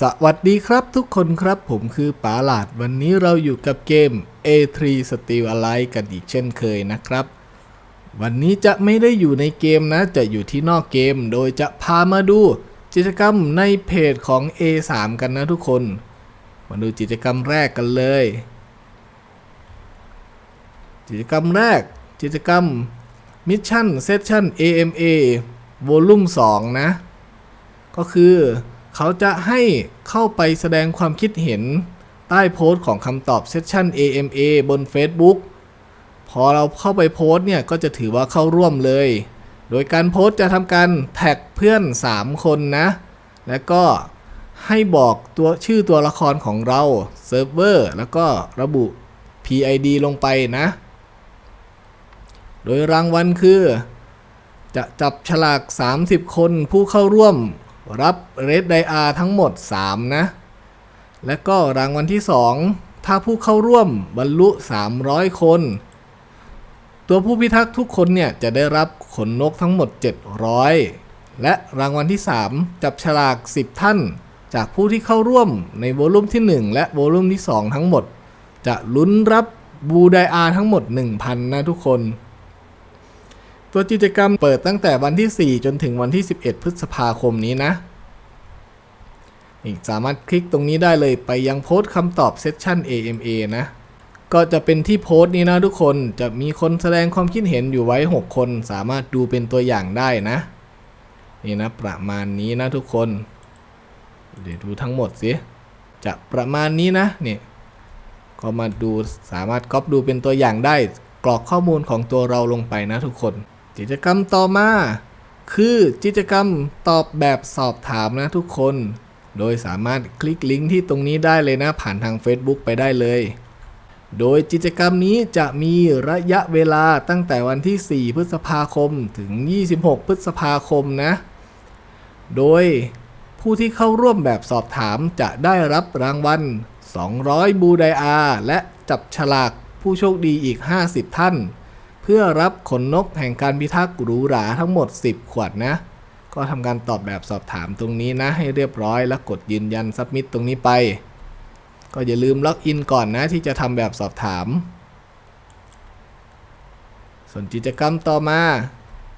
สวัสดีครับทุกคนครับผมคือป๋าหลาดวันนี้เราอยู่กับเกม A3 Steel Allied กันอีกเช่นเคยนะครับ วันนี้จะไม่ได้อยู่ในเกมนะ จะอยู่ที่นอกเกม โดยจะพามาดูกิจกรรมในเพจของ A3 กันนะทุกคน มาดูกิจกรรมแรกกันเลย กิจกรรมแรก กิจกรรม Mission Session AMA Volume 2 นะ ก็คือ เขาจะให้เข้าไปแสดงความคิดเห็นใต้โพสต์ของคำตอบ Session AMA บน Facebook พอเราเข้าไปโพสต์เนี่ย ก็จะถือว่าเข้าร่วมเลย โดยการโพสต์จะทำการแท็กเพื่อน 3 คนนะ แล้วก็ให้บอกตัวชื่อตัวละครของเราเซิร์ฟเวอร์แล้วก็ระบุ PID ลงไปนะ โดยรางวัลคือ จะจับฉลาก 30 คนผู้เข้าร่วม รับเรดไดอาทั้งหมด 3 นะ และก็รางวัลที่ 2 ถ้าผู้เข้าร่วมบรรลุ 300 คน ตัวผู้พิทักษ์ทุกคนเนี่ย จะได้รับขนนกทั้งหมด 700 และรางวัลที่ 3 จับฉลาก 10 ท่าน จากผู้ที่เข้าร่วมในโวลุ่มที่ 1 และโวลุ่มที่ 2 ทั้งหมด จะลุ้นรับบูไดอาทั้งหมด 1,000 นะทุกคน ตัวกิจกรรมเปิดตั้งแต่วันที่ 4 จนถึงวันที่ 11 พฤษภาคมนี้นะ อีกสามารถคลิกตรงนี้ได้เลยไปยังโพสต์คำตอบเซสชั่น AMA นะ ก็จะเป็นที่โพสต์นี้นะทุกคนจะมีคนแสดงความคิดเห็นอยู่ไว้ 6 คน สามารถดูเป็นตัวอย่างได้นะ นี่นะประมาณนี้นะทุกคน เดี๋ยวดูทั้งหมดสิจะประมาณนี้นะนี่ก็มาดูสามารถก๊อปดูเป็นตัวอย่างได้ กรอกข้อมูลของตัวเราลงไปนะทุกคน กิจกรรมต่อมา คือกิจกรรมตอบแบบสอบถามนะทุกคน โดยสามารถคลิกลิงก์ที่ตรงนี้ได้เลยนะผ่านทาง Facebook ไปได้เลย โดยกิจกรรมนี้จะมีระยะเวลาตั้งแต่วันที่ 4 พฤษภาคมถึง 26 พฤษภาคมนะ โดยผู้ที่เข้าร่วมแบบสอบถามจะได้รับรางวัล 200 บูไดอา และจับฉลากผู้โชคดีอีก 50 ท่าน พื่อรับขนนกแห่งการพิทักษ์หรูหราทั้งหมด 10 ขวดนะ ก็ทำการตอบแบบสอบถามตรงนี้นะ ให้เรียบร้อยแล้วกดยืนยันซับมิตตรงนี้ไป ก็อย่าลืมล็อกอินก่อนนะที่จะทำแบบสอบถาม ส่วนกิจกรรมต่อมา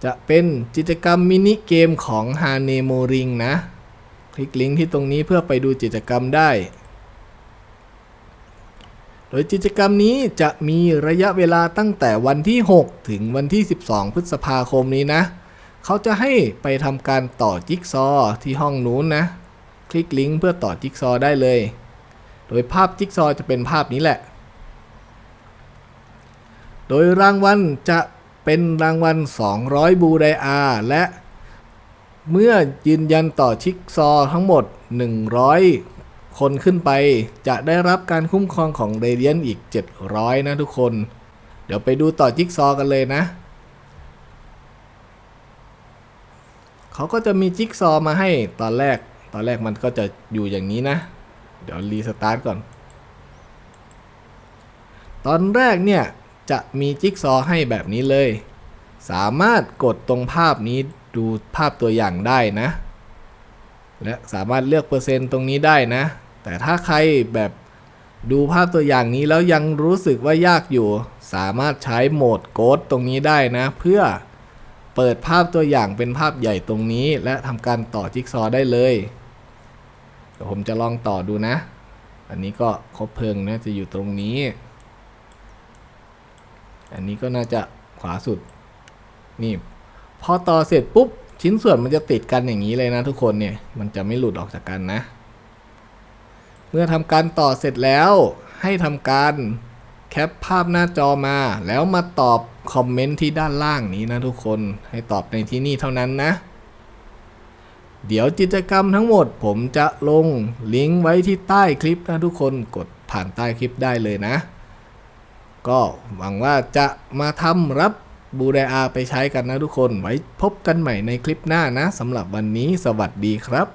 จะเป็นกิจกรรมมินิเกมของ h a n e m o r i n g นะ คลิกลิงก์ที่ตรงนี้เพื่อไปดูกิจกรรมได้ โดยกิจกรรมนี้จะมีระยะเวลาตั้งแต่วันที่ 6 ถึงวันที่ 12 พฤษภาคมนี้นะ เขาจะให้ไปทำการต่อจิ๊กซอว์ที่ห้องนู้นนะ คลิกลิงก์เพื่อต่อจิ๊กซอว์ได้เลย โดยภาพจิ๊กซอว์จะเป็นภาพนี้แหละ โดยรางวัลจะเป็นรางวัล 200 บูไดอาและเมื่อยืนยันต่อชิกซอว์ทั้งหมด 100 คนขึ้นไปจะได้รับการคุ้มครองของเรเดียนอีก 700 นะทุกคน เดี๋ยวไปดูต่อจิ๊กซอว์กันเลยนะ เขาก็จะมีจิ๊กซอว์มาให้ตอนแรก ตอนแรกมันก็จะอยู่อย่างนี้นะ เดี๋ยวรีสตาร์ทก่อน ตอนแรกเนี่ยจะมีจิ๊กซอว์ให้แบบนี้เลย สามารถกดตรงภาพนี้ดูภาพตัวอย่างได้นะและสามารถเลือกเปอร์เซ็นต์ตรงนี้ได้นะ แต่ถ้าใครแบบดูภาพตัวอย่างนี้แล้วยังรู้สึกว่ายากอยู่ สามารถใช้โหมดโกดตรงนี้ได้นะ เพื่อเปิดภาพตัวอย่างเป็นภาพใหญ่ตรงนี้ และทำการต่อจิ๊กซอว์ได้เลย เดี๋ยวผมจะลองต่อดูนะ อันนี้ก็ครบเพลิงนะจะอยู่ตรงนี้ อันนี้ก็น่าจะขวาสุด นี่ พอต่อเสร็จปุ๊บ ชิ้นส่วนมันจะติดกันอย่างนี้เลยนะทุกคนเนี่ย มันจะไม่หลุดออกจากกันนะ เมื่อทำการต่อเสร็จแล้ว ให้ทำการแคปภาพหน้าจอมา แล้วมาตอบคอมเมนต์ที่ด้านล่างนี้นะทุกคนให้ตอบในที่นี่เท่านั้นนะ เดี๋ยวกิจกรรมทั้งหมด ผมจะลงลิงก์ไว้ที่ใต้คลิปนะทุกคนกดผ่านใต้คลิปได้เลยนะ ก็หวังว่าจะมาทำรับบูไดอาไปใช้กันนะทุกคนไว้พบกันใหม่ในคลิปหน้านะสำหรับวันนี้สวัสดีครับ